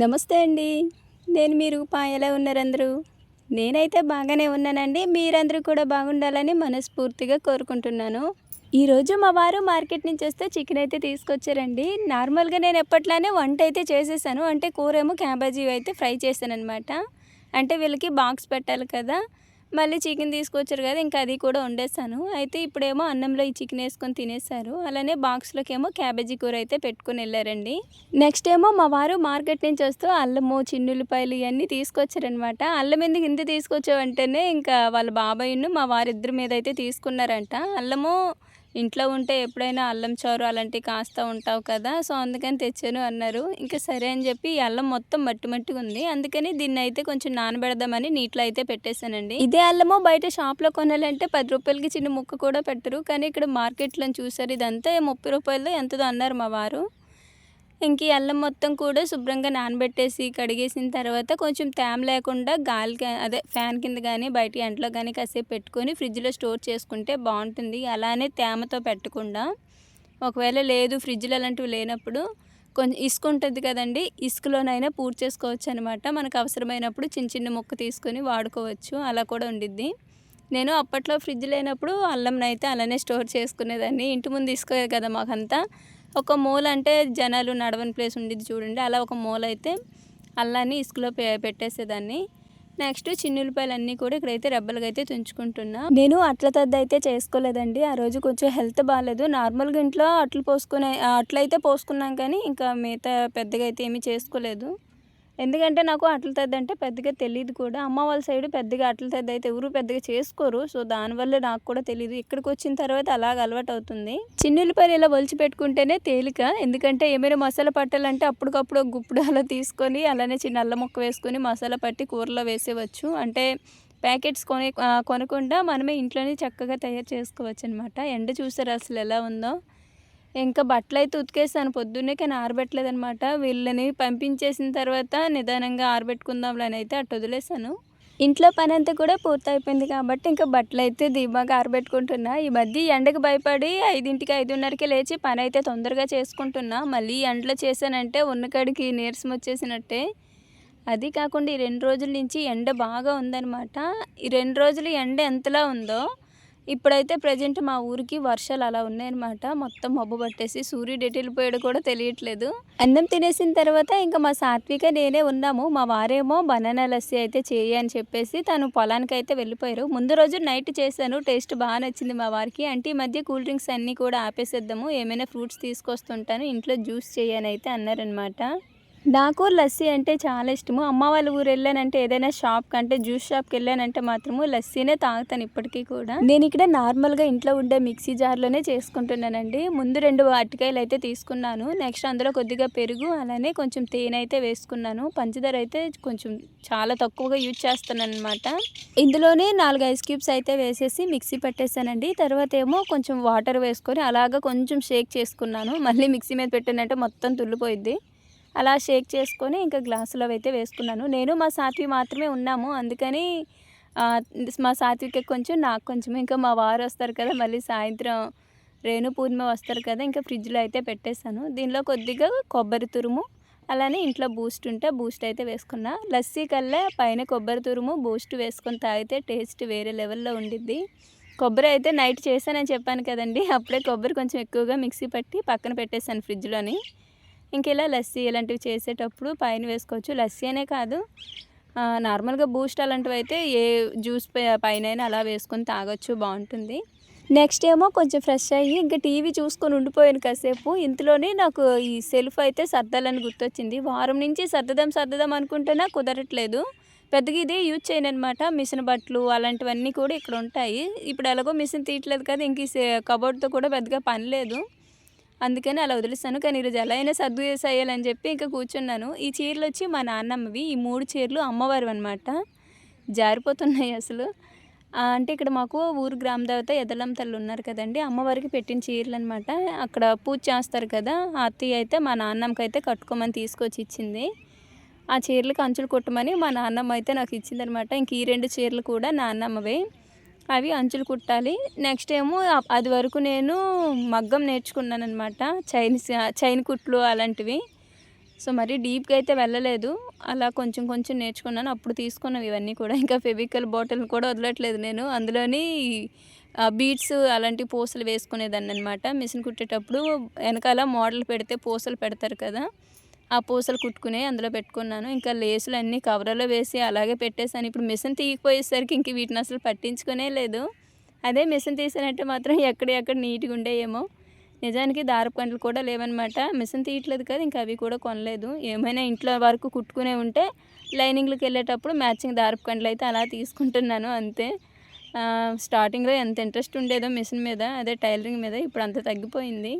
నమస్తే అండి. నేను మీరు రూపా ఎలా ఉన్నారు అందరూ నేనైతే బాగానే ఉన్నానండి. మీరందరూ కూడా బాగుండాలని మనస్ఫూర్తిగా కోరుకుంటున్నాను. ఈరోజు మా వారు మార్కెట్ నుంచి వస్తే చికెన్ అయితే తీసుకొచ్చారండి. నార్మల్గా నేను ఎప్పట్లానే వంట అయితే చేసేసాను. అంటే కూర ఏమో క్యాబేజీ అయితే ఫ్రై చేశాను అనమాట అంటే వీళ్ళకి బాక్స్ పెట్టాలి కదా. మళ్ళీ చికెన్ తీసుకొచ్చారు కదా ఇంకా అది కూడా వండేసాను. అయితే ఇప్పుడేమో అన్నంలో ఈ చికెన్ వేసుకొని తినేసారు అలానే బాక్స్లోకి ఏమో క్యాబేజీ కూర అయితే పెట్టుకొని వెళ్ళారండి. నెక్స్ట్ ఏమో మా వారు మార్కెట్ నుంచి వస్తూ అల్లము చిన్నులపాయలు ఇవన్నీ తీసుకొచ్చారనమాట అల్లం ఎందుకు ఇంత తీసుకొచ్చావంటేనే ఇంకా వాళ్ళ బాబాయ్ను మా వారిద్దరి మీద అయితే తీసుకున్నారంట. అల్లము ఇంట్లో ఉంటే ఎప్పుడైనా అల్లం చారు అలాంటివి కాస్తా ఉంటావు కదా సో అందుకని తెచ్చాను అన్నారు. ఇంకా సరే అని చెప్పి ఈ అల్లం మొత్తం మట్టి మట్టిగా ఉంది. అందుకని దీన్ని అయితే కొంచెం నానబెడదామని నీటిలో అయితే పెట్టేశానండి. ఇదే అల్లము బయట షాప్లో కొనాలంటే పది రూపాయలకి చిన్న ముక్క కూడా పెట్టరు. కానీ ఇక్కడ మార్కెట్లో చూసారు ఇదంతా ముప్పై రూపాయలు ఎంతదో అన్నారు మా వారు. ఇంక ఈ అల్లం మొత్తం కూడా శుభ్రంగా నానబెట్టేసి కడిగేసిన తర్వాత కొంచెం తేమ లేకుండా గాలి అదే ఫ్యాన్ కింద కానీ బయట ఎంట్లో కానీ కాసేపు పెట్టుకొని ఫ్రిడ్జ్లో స్టోర్ చేసుకుంటే బాగుంటుంది. అలానే తేమతో పెట్టకుండా. ఒకవేళ లేదు ఫ్రిడ్జ్లో అలాంటివి లేనప్పుడు కొంచెం ఇసుక ఉంటుంది కదండి ఇసుకలోనైనా పూర్తి చేసుకోవచ్చు అనమాట మనకు అవసరమైనప్పుడు చిన్న చిన్న ముక్క తీసుకొని వాడుకోవచ్చు. అలా కూడా ఉండిద్ది. నేను అప్పట్లో ఫ్రిడ్జ్ లేనప్పుడు అల్లంనైతే అలానే స్టోర్ చేసుకునేదాన్ని. ఇంటి ముందు ఇసుక కదా మాకంతా. ఒక మూల అంటే జనాలు నడవని ప్లేస్ ఉండేది చూడండి. అలా ఒక మూల అయితే అల్లాన్ని ఇసుకలో పెట్టేసేదాన్ని. నెక్స్ట్ చిన్నులపాయలు అన్నీ కూడా ఇక్కడైతే రెబ్బలుగా అయితే తుంచుకుంటున్నా. నేను అట్ల తద్ద అయితే చేసుకోలేదండి. ఆ రోజు కొంచెం హెల్త్ బాగాలేదు నార్మల్గా ఇంట్లో అట్లు పోసుకునే అట్లయితే పోసుకున్నాం కానీ ఇంకా మిగతా పెద్దగా అయితే ఏమీ చేసుకోలేదు. ఎందుకంటే నాకు అట్ల తద్ద అంటే పెద్దగా తెలియదు కూడా. అమ్మ వాళ్ళ సైడ్ పెద్దగా అట్ల తద్ద అయితే ఎవరు పెద్దగా చేసుకోరు. సో దానివల్ల నాకు కూడా తెలియదు ఇక్కడికి వచ్చిన తర్వాత అలాగ అలవాటు అవుతుంది. చిన్నులపాయలు ఇలా ఒలిచి పెట్టుకుంటేనే తేలిక. ఎందుకంటే ఏమైనా మసాలా పట్టాలంటే అప్పటికప్పుడు గుప్పుడు అలా తీసుకొని అలానే చిన్న అల్లం ముక్క వేసుకొని మసాలా పట్టి కూరలో వేసేవచ్చు. అంటే ప్యాకెట్స్ కొని కొనకుండా మనమే ఇంట్లోనే చక్కగా తయారు చేసుకోవచ్చు అనమాట ఎండ చూసారు అసలు ఎలా ఉందో? ఇంకా బట్టలు అయితే ఉతికేసాను. పొద్దున్నే కానీ ఆరబెట్టలేదనమాట వీళ్ళని పంపించేసిన తర్వాత నిదానంగా ఆరబెట్టుకుందాంలే అని అయితే అటు వదిలేసాను ఇంట్లో పని అంతా కూడా పూర్తయిపోయింది కాబట్టి ఇంకా బట్టలు అయితే ధీమాగా ఆరబెట్టుకుంటున్నా. ఈ మధ్య ఎండకు భయపడి ఐదింటికి ఐదున్నరకి లేచి పని అయితే తొందరగా చేసుకుంటున్నా. మళ్ళీ ఎండలో చేశానంటే ఉన్న కాడికి నీరసం వచ్చేసినట్టే. అది కాకుండా ఈ రెండు రోజుల నుంచి ఎండ బాగా ఉందన్నమాట. ఈ రెండు రోజులు ఎండ ఎంతలా ఉందో ఇప్పుడైతే ప్రజెంట్ మా ఊరికి వర్షాలు అలా ఉన్నాయన్నమాట. మొత్తం మబ్బు పట్టేసి సూర్యుడు ఎటు కూడా తెలియట్లేదు. అన్నం తినేసిన తర్వాత ఇంకా మా సాత్విక నేనే ఉన్నాము. మా వారేమో బనానా లస్సీ అయితే చేయి అని చెప్పేసి తను పొలానికి అయితే వెళ్ళిపోయారు. ముందు రోజు నైట్ చేశాను. టేస్ట్ బాగా నచ్చింది మా వారికి. అంటే ఈ మధ్య కూల్ డ్రింక్స్ అన్నీ కూడా ఆపేసేద్దాము. ఏమైనా ఫ్రూట్స్ తీసుకొస్తుంటాను. ఇంట్లో జ్యూస్ చేయని అయితే అన్నారనమాట నాకు లస్సీ అంటే చాలా ఇష్టము. అమ్మ వాళ్ళ ఊరు వెళ్ళానంటే ఏదైనా షాప్ కంటే జ్యూస్ షాప్కి వెళ్ళానంటే మాత్రము లస్సీనే తాగుతాను ఇప్పటికీ కూడా. నేను ఇక్కడ నార్మల్గా ఇంట్లో ఉండే మిక్సీ జార్లోనే చేసుకుంటున్నానండి. ముందు రెండు అరటికాయలు అయితే తీసుకున్నాను. నెక్స్ట్ అందులో కొద్దిగా పెరుగు అలానే కొంచెం తేనె అయితే వేసుకున్నాను. పంచదార అయితే కొంచెం చాలా తక్కువగా యూజ్ చేస్తాను అనమాట ఇందులోనే నాలుగు ఐస్ క్యూబ్స్ అయితే వేసేసి మిక్సీ పట్టేశానండి తర్వాత ఏమో కొంచెం వాటర్ వేసుకొని అలాగా కొంచెం షేక్ చేసుకున్నాను. మళ్ళీ మిక్సీ మీద పెట్టానంటే మొత్తం తుల్లిపోయిద్ది. అలా షేక్ చేసుకొని ఇంకా గ్లాసులో అయితే వేసుకున్నాను. నేను మా సాత్వి మాత్రమే ఉన్నాము. అందుకని మా సాత్వికి కొంచెం నాకు కొంచెం ఇంకా మా వారు వస్తారు కదా మళ్ళీ సాయంత్రం రేణు పూర్ణిమ వస్తారు కదా ఇంకా ఫ్రిడ్జ్లో అయితే పెట్టేశాను. దీనిలో కొద్దిగా కొబ్బరి తురుము అలానే ఇంట్లో బూస్ట్ ఉంటే బూస్ట్ అయితే వేసుకున్నా. లస్సీ కల్లా పైన కొబ్బరి తురుము బూస్ట్ వేసుకొని తాగితే టేస్ట్ వేరే లెవెల్లో ఉండిద్ది. కొబ్బరి అయితే నైట్ చేశానని చెప్పాను కదండి అప్పుడే కొబ్బరి కొంచెం ఎక్కువగా మిక్సీ పట్టి పక్కన పెట్టేశాను ఫ్రిడ్జ్లోని. ఇంక ఇలా లస్సీ ఇలాంటివి చేసేటప్పుడు పైన వేసుకోవచ్చు. లస్సీ అనే కాదు. నార్మల్గా బూస్ట్ అలాంటివి అయితే ఏ జ్యూస్ పైన అయినా అలా వేసుకొని తాగొచ్చు బాగుంటుంది. నెక్స్ట్ ఏమో కొంచెం ఫ్రెష్ అయ్యి ఇంకా టీవీ చూసుకొని ఉండిపోయాను కాసేపు. ఇంతలోనే నాకు ఈ సెల్ఫ్ అయితే సర్దాలని గుర్తొచ్చింది. వారం నుంచి సర్దదాం సర్దదాం అనుకుంటేనా కుదరట్లేదు. పెద్దగా ఇదే యూజ్ చేయను అనమాట మిషన్ బట్టలు అలాంటివన్నీ కూడా ఇక్కడ ఉంటాయి. ఇప్పుడు ఎలాగో మిషన్ తీయట్లేదు కదా ఇంక ఈ కబోర్డ్తో కూడా పెద్దగా పని లేదు. అందుకని అలా వదిలిస్తాను. కానీ ఈరోజు ఎలా అయినా సర్దు చేసేయాలని చెప్పి ఇంకా కూర్చున్నాను. ఈ చీరలు వచ్చి మా నాన్నమ్మవి ఈ మూడు చీరలు అమ్మవారు అనమాట జారిపోతున్నాయి అసలు. అంటే ఇక్కడ మాకు ఊరు గ్రామ దేవత ఎదలం తల్లి ఉన్నారు కదండి. అమ్మవారికి పెట్టిన చీరలు అనమాట అక్కడ పూజ చేస్తారు కదా అత్తయ్య అయితే మా నాన్నమ్మకి అయితే కట్టుకోమని తీసుకొచ్చి ఇచ్చింది. ఆ చీరలకు అంచులు కొట్టమని మా నాన్నమ్మ అయితే నాకు ఇచ్చిందనమాట ఇంక ఈ రెండు చీరలు కూడా నాన్నమ్మవే. అవి అంచులు కుట్టాలి. నెక్స్ట్ ఏమో అది వరకు నేను మగ్గం నేర్చుకున్నాను అనమాట చైనీస్ చైన్ కుట్లు అలాంటివి. సో మరీ డీప్గా అయితే వెళ్ళలేదు. అలా కొంచెం కొంచెం నేర్చుకున్నాను. అప్పుడు తీసుకున్నాను ఇవన్నీ కూడా. ఇంకా ఫెవికల్ బాటిల్ కూడా వదలట్లేదు నేను. అందులోని బీడ్స్ అలాంటి పూసలు వేసుకునేదాన్ని అనమాట మిషన్ కుట్టేటప్పుడు వెనకాల మోడల్ పెడితే పూసలు పెడతారు కదా. ఆ పూసలు కుట్టుకునే అందులో పెట్టుకున్నాను. ఇంకా లేసులు అన్నీ కవర్లో వేసి అలాగే పెట్టేశాను. ఇప్పుడు మిషన్ తీయకపోయేసరికి ఇంక వీటిని అసలు పట్టించుకునే లేదు. అదే మిషన్ తీసానంటే మాత్రం ఎక్కడ ఎక్కడ నీట్గా ఉండేయేమో. నిజానికి దారపు కండ్లు కూడా లేవనమాట. మిషన్ తీయట్లేదు కదా ఇంకా అవి కూడా కొనలేదు. ఏమైనా ఇంట్లో వరకు కుట్టుకునే ఉంటే లైనింగ్లకు వెళ్ళేటప్పుడు మ్యాచింగ్ దారపు కండ్లు అయితే అలా తీసుకుంటున్నాను అంతే. స్టార్టింగ్లో ఎంత ఇంట్రెస్ట్ ఉండేదో మిషన్ మీద అదే టైలరింగ్ మీద ఇప్పుడు అంత తగ్గిపోయింది.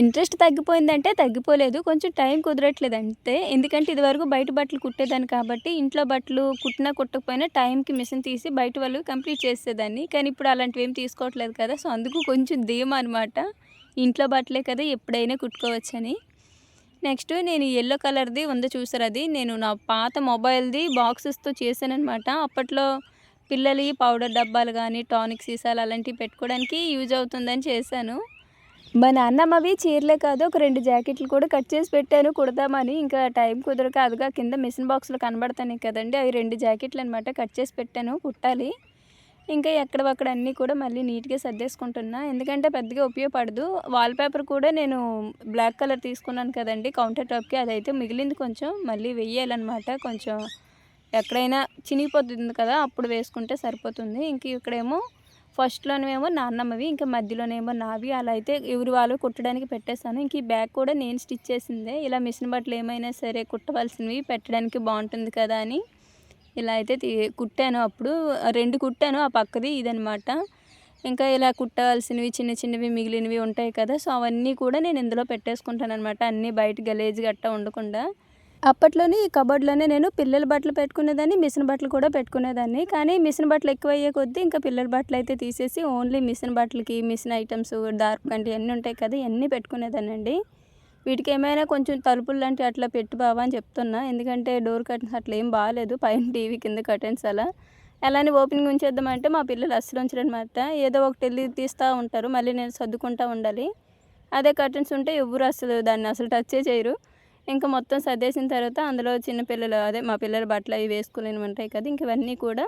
ఇంట్రెస్ట్ తగ్గిపోయిందంటే తగ్గిపోలేదు. కొంచెం టైం కుదరట్లేదు అంతే ఎందుకంటే ఇదివరకు బయట బట్టలు కుట్టేదాన్ని కాబట్టి ఇంట్లో బట్టలు కుట్టినా కుట్టకపోయినా టైంకి మిషన్ తీసి బయట వాళ్ళు కంప్లీట్ చేసేదాన్ని. కానీ ఇప్పుడు అలాంటివి ఏం తీసుకోవట్లేదు కదా సో అందుకు కొంచెం ధీమా అనమాట ఇంట్లో బట్టలే కదా ఎప్పుడైనా కుట్టుకోవచ్చని. నెక్స్ట్ నేను ఎల్లో కలర్ది ఉందో చూసారు అది? నేను నా పాత మొబైల్ది బాక్సెస్తో చేశానమాట అప్పట్లో పిల్లలు పౌడర్ డబ్బాలు కానీ టానిక్ సీసాలు అలాంటివి పెట్టుకోవడానికి యూజ్ అవుతుందని చేశాను. మా నాన్నమ్మవి చీరలే కాదు ఒక రెండు జాకెట్లు కూడా కట్ చేసి పెట్టాను కుడదామని. ఇంకా టైం కుదరక అదిగా కింద మిషన్ బాక్స్లో కనబడతాయి కదండి అవి రెండు జాకెట్లు అనమాట కట్ చేసి పెట్టాను కుట్టాలి. ఇంకా ఎక్కడవక్కడ అన్నీ కూడా మళ్ళీ నీట్గా సర్దేసుకుంటున్నా. ఎందుకంటే పెద్దగా ఉపయోగపడదు. వాల్ పేపర్ కూడా నేను బ్లాక్ కలర్ తీసుకున్నాను కదండి కౌంటర్ టాప్కి. అదైతే మిగిలింది కొంచెం మళ్ళీ వెయ్యాలన్నమాట కొంచెం ఎక్కడైనా చినిగిపోతుంది కదా అప్పుడు వేసుకుంటే సరిపోతుంది. ఇంక ఇక్కడేమో ఫస్ట్లోనేమో నాన్నమ్మవి ఇంకా మధ్యలోనేమో నావి. అలా అయితే ఎవరి వాళ్ళు కుట్టడానికి పెట్టేశాను. ఇంక ఈ బ్యాగ్ కూడా నేను స్టిచ్ చేసిందే. ఇలా మిషన్ బట్టలు ఏమైనా సరే కుట్టవలసినవి పెట్టడానికి బాగుంటుంది కదా అని ఇలా అయితే తీ- కుట్టాను అప్పుడు. రెండు కుట్టాను ఆ పక్కది ఇదనమాట ఇంకా ఇలా కుట్టవలసినవి చిన్న చిన్నవి మిగిలినవి ఉంటాయి కదా. సో అవన్నీ కూడా నేను ఇందులో పెట్టేసుకుంటాను అనమాట అన్నీ బయట గలేజ్ గట్టా ఉండకుండా. అప్పట్లోనే ఈ కబోర్డ్లోనే నేను పిల్లల బట్టలు పెట్టుకునేదాన్ని మిషన్ బట్టలు కూడా పెట్టుకునేదాన్ని. కానీ మిషన్ బట్టలు ఎక్కువ అయ్యే కొద్దీ ఇంకా పిల్లల బట్టలు అయితే తీసేసి ఓన్లీ మిషన్ బట్టలకి మిషన్ ఐటమ్స్ డార్క్ కంటి అన్నీ ఉంటాయి కదా ఇవన్నీ పెట్టుకునేదాన్ని అండి వీటికి ఏమైనా కొంచెం తలుపులు లాంటివి అట్లా పెట్టు బావా అని చెప్తున్నా. ఎందుకంటే డోర్ కర్టన్స్ అట్లా ఏం బాగాలేదు పైన టీవీ కింద కర్టన్స్ అలా. అలానే ఓపెనింగ్ ఉంచేద్దామంటే మా పిల్లలు అస్సలు ఉంచరనమాట ఏదో ఒకటి వెళ్ళి తీస్తూ ఉంటారు మళ్ళీ నేను సర్దుకుంటూ ఉండాలి. అదే కర్టన్స్ ఉంటే ఎవరు అసలు దాన్ని అసలు టచ్ చేయరు. ఇంకా మొత్తం సర్దేసిన తర్వాత అందులో చిన్న పిల్లలు అదే మా పిల్లల బట్టలు అవి వేసుకునేవి ఉంటాయి కదా ఇంక ఇవన్నీ కూడా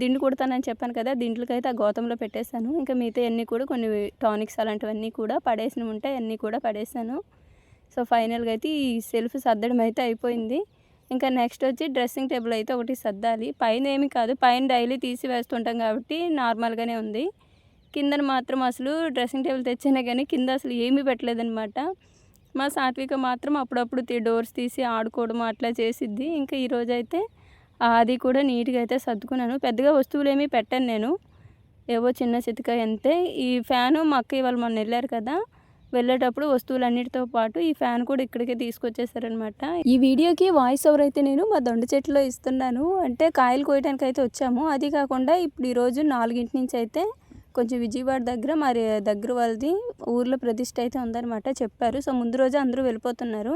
దిండు కుడతానని చెప్పాను కదా దిండ్లకైతే అయితే ఆ గోతంలో పెట్టేశాను. ఇంకా మిగతా అన్నీ కూడా కొన్ని టానిక్స్ అలాంటివన్నీ కూడా పడేసినవి ఉంటాయి అన్నీ కూడా పడేసాను సో ఫైనల్గా అయితే ఈ సెల్ఫ్ సర్దడం అయితే అయిపోయింది. ఇంకా నెక్స్ట్ వచ్చి డ్రెస్సింగ్ టేబుల్ అయితే ఒకటి సర్దాలి. పైన ఏమి కాదు పైన డైలీ తీసి వేస్తుంటాం కాబట్టి నార్మల్గానే ఉంది. కిందన మాత్రం అసలు డ్రెస్సింగ్ టేబుల్ తెచ్చినా కానీ కింద అసలు ఏమీ పెట్టలేదనమాట మా సాత్విక మాత్రం అప్పుడప్పుడు డోర్స్ తీసి ఆడుకోవడం అట్లా చేసిద్ది. ఇంకా ఈరోజు అయితే అది కూడా నీట్గా అయితే సర్దుకున్నాను. పెద్దగా వస్తువులు ఏమీ పెట్టాను నేను. ఏవో చిన్న చితక అంతే ఈ ఫ్యాను మా అక్క ఇవాళ మొన్న వెళ్ళారు కదా వెళ్ళేటప్పుడు వస్తువులన్నిటితో పాటు ఈ ఫ్యాన్ కూడా ఇక్కడికే తీసుకొచ్చేసారనమాట. ఈ వీడియోకి వాయిస్ ఓవర్ అయితే నేను మా దొండ చెట్టులో ఇస్తున్నాను. అంటే కాయలు కోయడానికి అయితే వచ్చాము. అది కాకుండా ఇప్పుడు ఈరోజు నాలుగింటి నుంచి అయితే కొంచెం విజయవాడ దగ్గర మరి దగ్గర వాళ్ళది ఊర్లో ప్రతిష్ట అయితే ఉందన్నమాట చెప్పారు. సో ముందు రోజు అందరూ వెళ్ళిపోతున్నారు.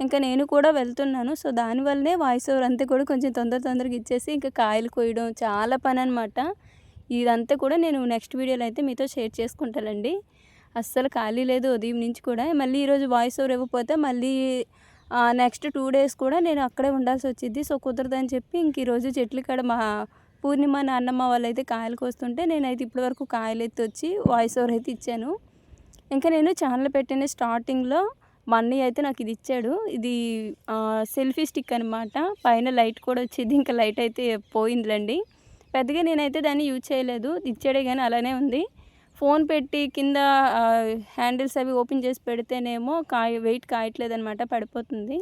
ఇంకా నేను కూడా వెళ్తున్నాను. సో దానివల్లనే వాయిస్ ఓవర్ అంతా కూడా కొంచెం తొందర తొందరగా ఇచ్చేసి ఇంకా కాయలు కోయడం చాలా పని అనమాట ఇదంతా కూడా నేను నెక్స్ట్ వీడియోలో అయితే మీతో షేర్ చేసుకుంటానండి. అస్సలు ఖాళీ లేదు ఉదయం నుంచి కూడా. మళ్ళీ ఈరోజు వాయిస్ ఓవర్ ఇవ్వకపోతే మళ్ళీ నెక్స్ట్ టూ డేస్ కూడా నేను అక్కడే ఉండాల్సి వచ్చింది సో కుదరదని చెప్పి ఇంక ఈరోజు చెట్లు కాడ మా పూర్ణిమ నాన్నమ్మ వాళ్ళు అయితే కాయలు కోస్తుంటే నేనైతే ఇప్పటివరకు కాయలు ఎత్తి వచ్చి వాయిస్ ఓవర్ అయితే ఇచ్చాను. ఇంకా నేను ఛానల్ పెట్టిన స్టార్టింగ్లో మన్నీ అయితే నాకు ఇది ఇచ్చాడు. ఇది సెల్ఫీ స్టిక్ అనమాట పైన లైట్ కూడా వచ్చేది ఇంకా లైట్ అయితే పోయిందిలేండి. పెద్దగా నేనైతే దాన్ని యూజ్ చేయలేదు. ఇచ్చాడే కానీ అలానే ఉంది. ఫోన్ పెట్టి కింద హ్యాండిల్స్ అవి ఓపెన్ చేసి పెడితేనేమో కాయ వెయిట్ కాయట్లేదు అనమాట పడిపోతుంది.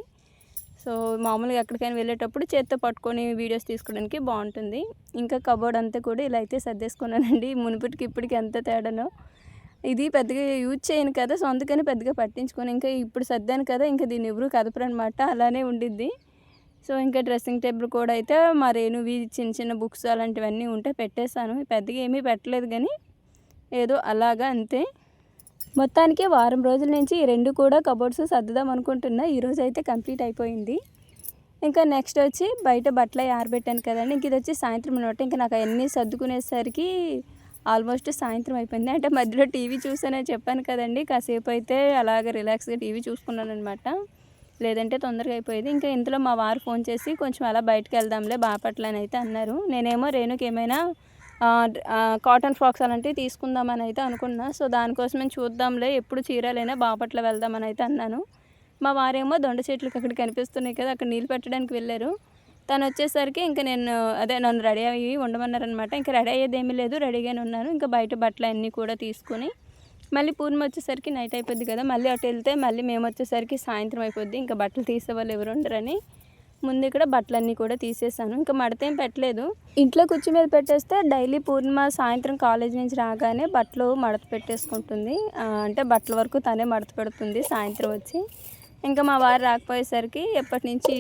సో మామూలుగా ఎక్కడికైనా వెళ్ళేటప్పుడు చేత్తో పట్టుకొని వీడియోస్ తీసుకోవడానికి బాగుంటుంది. ఇంకా కబోర్డ్ అంతా కూడా ఇలా అయితే సర్దేసుకున్నానండి. మునుపటికి ఇప్పటికి ఎంత తేడానో. ఇది పెద్దగా యూజ్ చేయను కదా సో అందుకని పెద్దగా పట్టించుకొని. ఇంకా ఇప్పుడు సర్దాను కదా ఇంకా దీన్ని ఎవరు కదపరనమాట. అలానే ఉండిద్ది. సో ఇంకా డ్రెస్సింగ్ టేబుల్ కూడా అయితే మా రేణువి చిన్న చిన్న బుక్స్ అలాంటివన్నీ ఉంటే పెట్టేశాను. పెద్దగా ఏమీ పెట్టలేదు కానీ ఏదో అలాగా అంతే. మొత్తానికి వారం రోజుల నుంచి ఈ రెండు కూడా కబోర్డ్స్ సర్దుదాం అనుకుంటున్నా. ఈరోజు అయితే కంప్లీట్ అయిపోయింది. ఇంకా నెక్స్ట్ వచ్చి బయట బట్టలు ఆరబెట్టాను కదండి. ఇంక ఇది వచ్చి సాయంత్రం అనమాట ఇంకా నాకు అవన్నీ సర్దుకునేసరికి ఆల్మోస్ట్ సాయంత్రం అయిపోయింది. అంటే మధ్యలో టీవీ చూసానని చెప్పాను కదండి. కాసేపు అయితే అలాగ రిలాక్స్గా టీవీ చూసుకున్నాను అనమాట లేదంటే తొందరగా అయిపోయేది. ఇంకా ఇంతలో మా వారు ఫోన్ చేసి కొంచెం అలా బయటకు వెళ్దాంలే బాపట్లని అయితే అన్నారు. నేనేమో రేణుకి ఏమైనా కాటన్ ఫ్రాక్స్ అలాంటివి తీసుకుందామని అయితే అనుకున్నా. సో దానికోసమే చూద్దాంలే ఎప్పుడు చీరలైనా బాపట్ల వెళ్దామని అయితే అన్నాను. మా వారేమో దొండ చెట్లకు అక్కడ కనిపిస్తున్నాయి కదా అక్కడ నీళ్ళు పెట్టడానికి వెళ్ళారు. తను వచ్చేసరికి ఇంకా నేను అదే నన్ను రెడీ అయ్యి ఉండమన్నారనమాట ఇంకా రెడీ అయ్యేది ఏమీ లేదు రెడీగానే ఉన్నాను. ఇంకా బయట బట్టలు అన్నీ కూడా తీసుకొని మళ్ళీ పూర్ణిమ వచ్చేసరికి నైట్ అయిపోద్ది కదా మళ్ళీ అటు వెళ్తే మళ్ళీ మేము వచ్చేసరికి సాయంత్రం అయిపోద్ది. ఇంకా బట్టలు తీసే వాళ్ళు ఎవరు ఉండరని. ముందు ఇక్కడ బట్టలన్నీ కూడా తీసేసాను. ఇంకా మడతేం పెట్టలేదు. ఇంట్లో కుర్చీ మీద పెట్టేస్తే డైలీ పూర్ణిమ సాయంత్రం కాలేజ్ నుంచి రాగానే బట్టలు మడత పెట్టేసుకుంటుంది. అంటే బట్టల వరకు తనే మడత పెడుతుంది సాయంత్రం వచ్చి. ఇంకా మా వారు రాకపోయేసరికి ఎప్పటి నుంచి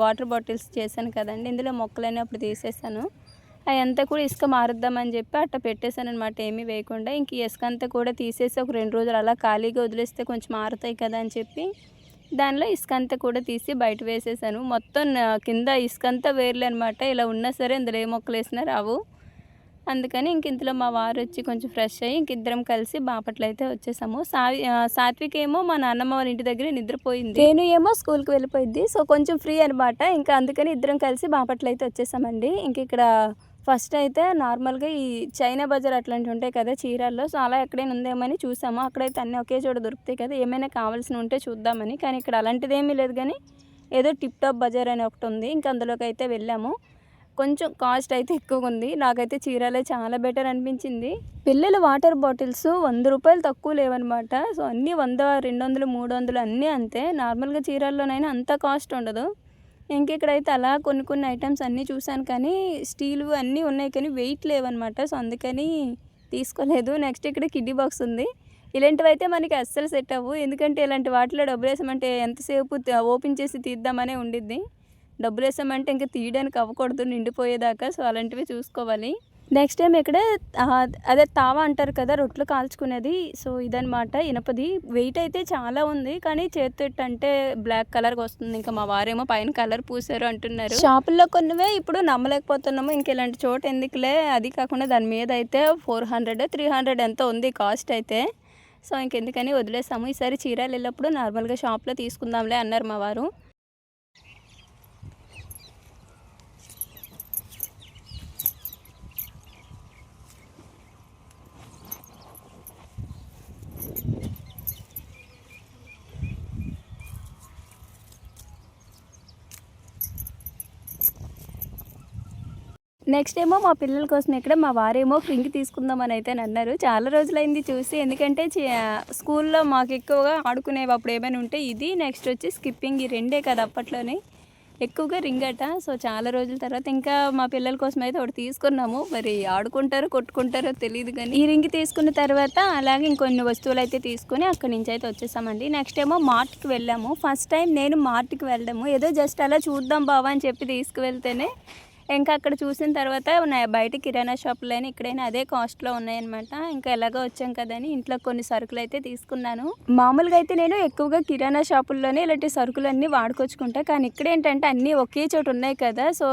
వాటర్ బాటిల్స్ చేశాను కదండి ఇందులో మొక్కలన్నీ అప్పుడు తీసేసాను. అదంతా కూడా ఇసుక మారుద్దామని చెప్పి అట్ట పెట్టేశాను అనమాట ఏమీ వేయకుండా. ఇంక ఇసుక అంతా కూడా తీసేసి ఒక రెండు రోజులు అలా ఖాళీగా వదిలేస్తే కొంచెం మారుతాయి కదా అని చెప్పి దానిలో ఇసుక అంతా కూడా తీసి బయట వేసేసాను. మొత్తం నా- కింద ఇసుక అంతా వేర్లే అనమాట ఇలా ఉన్నా సరే ఇందులో ఏ మొక్కలు వేసినా రావు. అందుకని ఇంక ఇంతలో మా వారు వచ్చి కొంచెం ఫ్రెష్ అయ్యి ఇంక ఇద్దరం కలిసి బాపట్ల అయితే వచ్చేసాము. సావి ఆ, సాత్విక్ ఏమో మా నాన్నమ్మ వాళ్ళ ఇంటి దగ్గర నిద్రపోయింది. నేను ఏమో స్కూల్కి వెళ్ళిపోయింది. సో కొంచెం ఫ్రీ అనమాట ఇంకా అందుకని ఇద్దరం కలిసి బాపట్ల అయితే వచ్చేసామండి. ఇంక ఇక్కడ ఫస్ట్ అయితే నార్మల్గా ఈ చైనా బజార్ అట్లాంటివి ఉంటాయి కదా చీరల్లో. సో అలా ఎక్కడైనా ఉందేమని చూసాము. అక్కడైతే అన్నీ ఒకే చోట దొరుకుతాయి కదా ఏమైనా కావాల్సిన ఉంటే చూద్దామని. కానీ ఇక్కడ అలాంటిది ఏమీ లేదు కానీ ఏదో టిప్ టాప్ బజార్ అని ఒకటి ఉంది. ఇంకా అందులోకి అయితే వెళ్ళాము. కొంచెం కాస్ట్ అయితే ఎక్కువగా ఉంది. నాకైతే చీరలే చాలా బెటర్ అనిపించింది. పిల్లల వాటర్ బాటిల్స్ వంద రూపాయలు తక్కువ లేవన్నమాట సో అన్నీ వంద రెండు వందలు మూడు వందలు అన్నీ అంతే. నార్మల్గా చీరల్లోనైనా అంత కాస్ట్ ఉండదు. ఇంకెక్కడైతే అలా కొన్ని కొన్ని ఐటమ్స్ అన్నీ చూశాను కానీ స్టీల్ అన్నీ ఉన్నాయి కానీ వెయిట్ లేవన్నమాట. సో అందుకని తీసుకోలేదు. నెక్స్ట్ ఇక్కడ కిడ్డీ బాక్స్ ఉంది. ఇలాంటివి అయితే మనకి అస్సలు సెట్ అవ్వు. ఎందుకంటే ఇలాంటి వాటిలో డబ్బులు వేసామంటే ఎంతసేపు ఓపెన్ చేసి తీద్దామనే ఉండిద్ది. డబ్బులు వేసామంటే ఇంకా తీయడానికి అవ్వకూడదు నిండిపోయేదాకా. సో అలాంటివి చూసుకోవాలి. నెక్స్ట్ టైం ఇక్కడ అదే తావా అంటారు కదా రొట్టెలు కాల్చుకునేది. సో ఇదనమాట ఇనపది. వెయిట్ అయితే చాలా ఉంది కానీ చేతితో అంటే బ్లాక్ కలర్గా వస్తుంది. ఇంకా మా వారేమో పైన కలర్ పూసారు అంటున్నారు. షాపుల్లో కొన్నవే ఇప్పుడు నమ్మలేకపోతున్నాము. ఇంక ఇలాంటి చోట ఎందుకులే? అది కాకుండా దాని మీద అయితే ఫోర్ హండ్రెడ్ త్రీ హండ్రెడ్ ఎంత ఉంది కాస్ట్ అయితే. సో ఇంకెందుకని వదిలేసాము. ఈసారి చీరలు వెళ్ళినప్పుడు నార్మల్గా షాప్లో తీసుకుందాంలే అన్నారు మా వారు. నెక్స్ట్ ఏమో మా పిల్లల కోసం ఇక్కడ మా వారేమో ఫ్రింక్ తీసుకుందామని అయితే అన్నారు చాలా రోజులైంది చూసి ఎందుకంటే స్కూల్లో మాకు ఎక్కువగా ఆడుకునేవి అప్పుడు ఏమైనా ఉంటే ఇది నెక్స్ట్ వచ్చి స్కిప్పింగ్ ఈ రెండే కదా అప్పట్లోనే. ఎక్కువగా రింగ్ అట. సో చాలా రోజుల తర్వాత ఇంకా మా పిల్లల కోసం అయితే ఒకటి తీసుకున్నాము. మరి ఆడుకుంటారో కొట్టుకుంటారో తెలియదు కానీ. ఈ రింగ్ తీసుకున్న తర్వాత అలాగే ఇంకొన్ని వస్తువులు అయితే తీసుకొని అక్కడి నుంచి అయితే వచ్చేసామండి. నెక్స్ట్ ఏమో మార్ట్కి వెళ్ళాము. ఫస్ట్ టైం నేను మార్ట్కి వెళ్ళడము. ఏదో జస్ట్ అలా చూద్దాం బావా అని చెప్పి తీసుకువెళ్తేనే ఇంకా అక్కడ చూసిన తర్వాత బయట కిరాణా షాపులైనా ఇక్కడైనా అదే కాస్ట్లో ఉన్నాయన్నమాట. ఇంకా ఎలాగో వచ్చాం కదని ఇంట్లో కొన్ని సరుకులు అయితే తీసుకున్నాను. మామూలుగా అయితే నేను ఎక్కువగా కిరాణా షాపుల్లోనే ఇలాంటి సరుకులు అన్నీ వాడుకొచ్చుకుంటా. కానీ ఇక్కడ ఏంటంటే అన్నీ ఒకే చోటు ఉన్నాయి కదా. సో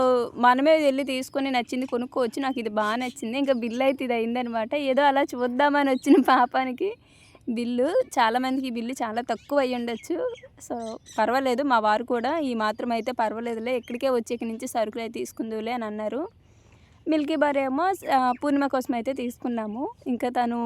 మనమే వెళ్ళి తీసుకొని నచ్చింది కొనుక్కోవచ్చు. నాకు ఇది బాగా నచ్చింది. ఇంకా బిల్ అయితే ఇది అయిందనమాట ఏదో అలా చూద్దామని వచ్చిన పాపానికి. బిల్లు చాలామందికి ఈ బిల్లు చాలా తక్కువ అయ్యి ఉండొచ్చు. సో పర్వాలేదు మా వారు కూడా ఈ మాత్రం అయితే పర్వాలేదులే ఎక్కడికే వచ్చి ఇక్కడి నుంచి సరుకులు అయితే తీసుకుందులే అని అన్నారు. మిల్కీ బార్ ఏమో పూర్ణిమ కోసం అయితే తీసుకున్నాము. ఇంకా తను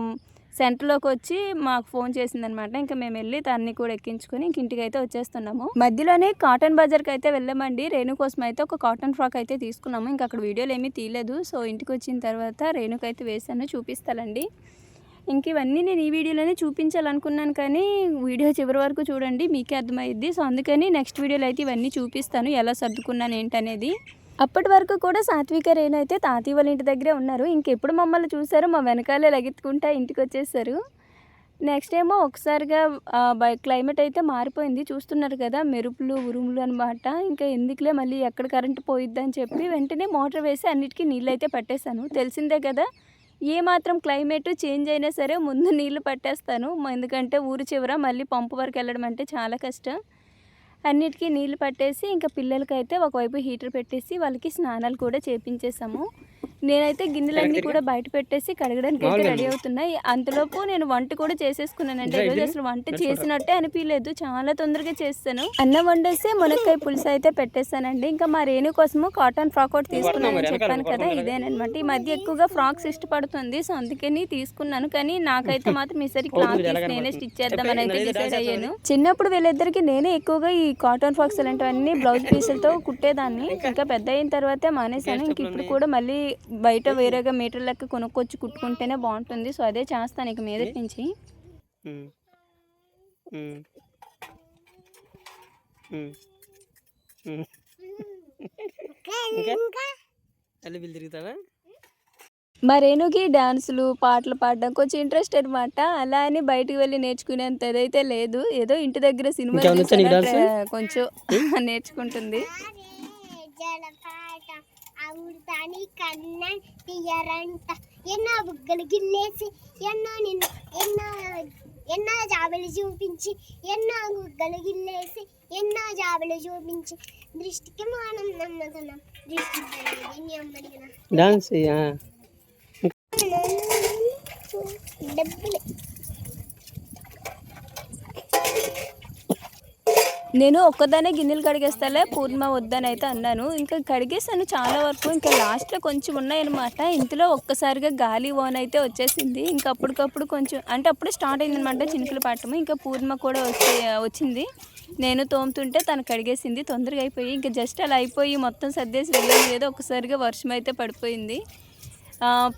సెంటర్లోకి వచ్చి మాకు ఫోన్ చేసిందనమాట. ఇంకా మేము వెళ్ళి తన్ని కూడా ఎక్కించుకొని ఇంక ఇంటికి అయితే వచ్చేస్తున్నాము. మధ్యలోనే కాటన్ బజార్కి అయితే వెళ్ళామండి. రేణు కోసం అయితే ఒక కాటన్ ఫ్రాక్ అయితే తీసుకున్నాము. ఇంకా అక్కడ వీడియోలు ఏమీ తీయలేదు. సో ఇంటికి వచ్చిన తర్వాత రేణుకైతే వేసాను చూపిస్తానండి. ఇంక ఇవన్నీ నేను ఈ వీడియోలోనే చూపించాలనుకున్నాను కానీ వీడియో చివరి వరకు చూడండి మీకే అర్థమైద్ది. సో అందుకని నెక్స్ట్ వీడియోలో అయితే ఇవన్నీ చూపిస్తాను ఎలా సర్దుకున్నాను ఏంటనేది. అప్పటి వరకు కూడా సాత్విక రేణు అయితే తాతయ్య వాళ్ళ ఇంటి దగ్గరే ఉన్నారు. ఇంకెప్పుడు మమ్మల్ని చూసారో మా వెనకాలే లగెత్తుకుంటా ఇంటికి వచ్చేసారు. నెక్స్ట్ ఏమో ఒకసారిగా బై క్లైమేట్ అయితే మారిపోయింది. చూస్తున్నారు కదా మెరుపులు ఉరుములు అనమాట ఇంకా ఎందుకులే మళ్ళీ ఎక్కడ కరెంటు పోయిద్ది అని చెప్పి వెంటనే మోటార్ వేసి అన్నిటికీ నీళ్ళు అయితే పట్టేశాను. తెలిసిందే కదా ఏ మాత్రం క్లైమేట్ చేంజ్ అయినా సరే ముందు నీళ్ళు పట్టేస్తాను. ఎందుకంటే ఊరు చివర మళ్ళీ పంపు వరకు వెళ్ళడం అంటే చాలా కష్టం. అన్నిటికీ నీళ్ళు పట్టేసి ఇంకా పిల్లలకైతే ఒకవైపు హీటర్ పెట్టేసి వాళ్ళకి స్నానాలు కూడా చేపించేసాము. నేనైతే గిన్నెలన్నీ కూడా బయట పెట్టేసి కడగడానికి అయితే రెడీ అవుతున్నాయి. అంతలోపు నేను వంట కూడా చేసేసుకున్నానండి. ఇంకా ఈరోజు? అసలు వంట చేసినట్టే అనిపించలేదు. చాలా తొందరగా చేస్తాను. అన్నం వండేసి మునక్కాయ పులుసు అయితే పెట్టేస్తానండి ఇంకా మా రేణు కోసము కాటన్ ఫ్రాక్ ఒకటి వెనకాల చెప్పాను కదా ఇదేనమాట ఈ మధ్య ఎక్కువగా ఫ్రాక్స్ ఇష్టపడుతుంది. సో అందుకని తీసుకున్నాను. కానీ నాకైతే మాత్రం ఈసారి క్లాత్ నేనే. స్టిచ్ చేద్దామని అయితే డిసైడ్ అయ్యాను. చిన్నప్పుడు వీళ్ళిద్దరికి నేనే ఎక్కువగా ఈ కాటన్ ఫ్రాక్స్ ఇలాంటివన్నీ బ్లౌజ్ పీసులతో కుట్టేదాన్ని. ఇంకా? పెద్ద అయిన తర్వాతే మానేశాను. ఇంక ఇప్పుడు కూడా మళ్ళీ బయట వేరేగా మీటర్ లెక్క కొనుక్కొచ్చి కుట్టుకుంటేనే బాగుంటుంది. సో అదే చేస్తాను ఇక? మీదటి నుంచి తిరుగుతావా? మా రేణుకి డాన్సులు పాటలు పాడడం కొంచెం ఇంట్రెస్ట్ అనమాట అలా అని బయటికి వెళ్ళి నేర్చుకునేంత ఏదైతే లేదు. ఏదో ఇంటి దగ్గర సినిమా? కొంచెం నేర్చుకుంటుంది. అవుతాని కన్నన్ తీయరంట ఎన్నో బుగ్గలు గిల్లేసి ఎన్నో నిన్ను ఎన్నో ఎన్నో జాబులు చూపించి ఎన్నో బుగ్గలు గిల్లేసి ఎన్నో జాబులు చూపించి దృష్టికి మానం నమ్మకం దృష్టి డాన్స్. డబ్బులు నేను ఒక్కదానే గిన్నెలు కడిగేస్తాలే పూర్ణిమ వద్దని అయితే అన్నాను. ఇంకా కడిగేసాను చాలా వరకు. ఇంకా లాస్ట్లో కొంచెం ఉన్నాయన్నమాట. ఇంతలో ఒక్కసారిగా గాలి ఓన్ అయితే వచ్చేసింది. ఇంకా అప్పటికప్పుడు కొంచెం అంటే అప్పుడే స్టార్ట్ అయిందనమాట చినుకులు పట్టము. ఇంకా పూర్ణిమ కూడా వచ్చే వచ్చింది. నేను తోముతుంటే తను కడిగేసింది. తొందరగా అయిపోయి ఇంకా జస్ట్ అలా అయిపోయి మొత్తం సర్దేసి వెళ్ళాను. లేదో ఒక్కసారిగా వర్షం అయితే పడిపోయింది.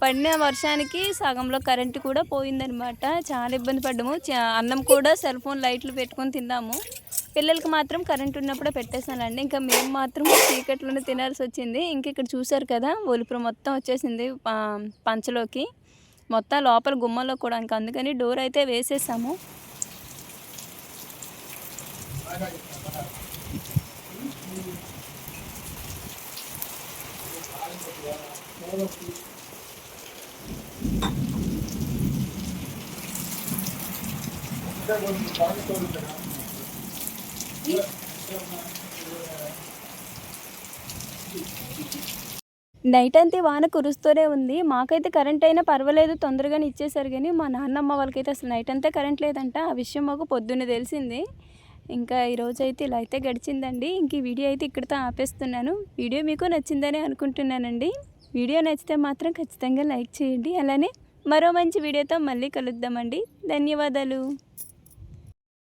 పడిన వర్షానికి సగంలో కరెంటు కూడా పోయిందనమాట చాలా ఇబ్బంది పడ్డాము. అన్నం కూడా సెల్ ఫోన్ లైట్లు పెట్టుకొని తిన్నాము. పిల్లలకి మాత్రం కరెంట్ ఉన్నప్పుడే పెట్టేసానండి ఇంకా మేము మాత్రం చీకట్లోనే తినాల్సి వచ్చింది. ఇంక ఇక్కడ చూసారు కదా ఒలుపురు మొత్తం వచ్చేసింది పంచలోకి. మొత్తం లోపల గుమ్మలో కూడా ఇంకా అందుకని డోర్ అయితే వేసేసాము. నైట్ అంతే వాన కురుస్తూనే ఉంది. మాకైతే కరెంట్ అయినా పర్వాలేదు తొందరగానే ఇచ్చేసారు కానీ మా నాన్నమ్మ వాళ్ళకైతే అసలు నైట్ అంతా కరెంట్ లేదంట. ఆ విషయం మాకు పొద్దున్నే తెలిసింది. ఇంకా ఈరోజు అయితే ఇలా అయితే గడిచిందండి. ఇంక ఈ వీడియో అయితే ఇక్కడితో ఆపేస్తున్నాను. వీడియో మీకు నచ్చిందని అనుకుంటున్నానండి. వీడియో నచ్చితే మాత్రం ఖచ్చితంగా లైక్ చేయండి. అలానే మరో మంచి వీడియోతో మళ్ళీ కలుద్దామండి. ధన్యవాదాలు.